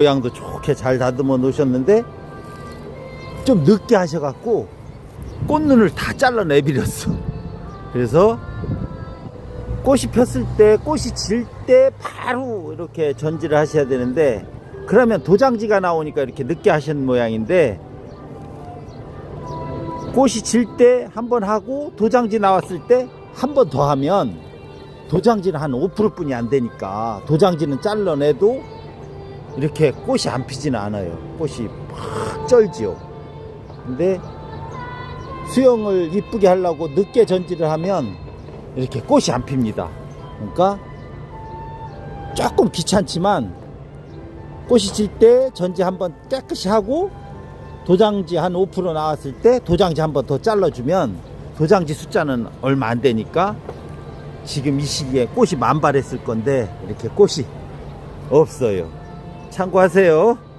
모양도 좋게 잘 다듬어 놓으셨는데 좀 늦게 하셔갖고 꽃눈을 다 잘라내버렸어. 그래서 꽃이 폈을 때 꽃이 질 때 바로 이렇게 전지를 하셔야 되는데 그러면 도장지가 나오니까 이렇게 늦게 하신 모양인데 꽃이 질 때 한 번 하고 도장지 나왔을 때 한 번 더 하면 도장지는 한 5%뿐이 안 되니까 도장지는 잘라내도 이렇게 꽃이 안 피지는 않아요. 꽃이 팍 쩔지요. 근데 수영을 이쁘게 하려고 늦게 전지를 하면 이렇게 꽃이 안 핍니다. 그러니까 조금 귀찮지만 꽃이 질 때 전지 한번 깨끗이 하고 도장지 한 5% 나왔을 때 도장지 한번 더 잘라주면 도장지 숫자는 얼마 안 되니까 지금 이 시기에 꽃이 만발했을 건데 이렇게 꽃이 없어요. 참고하세요.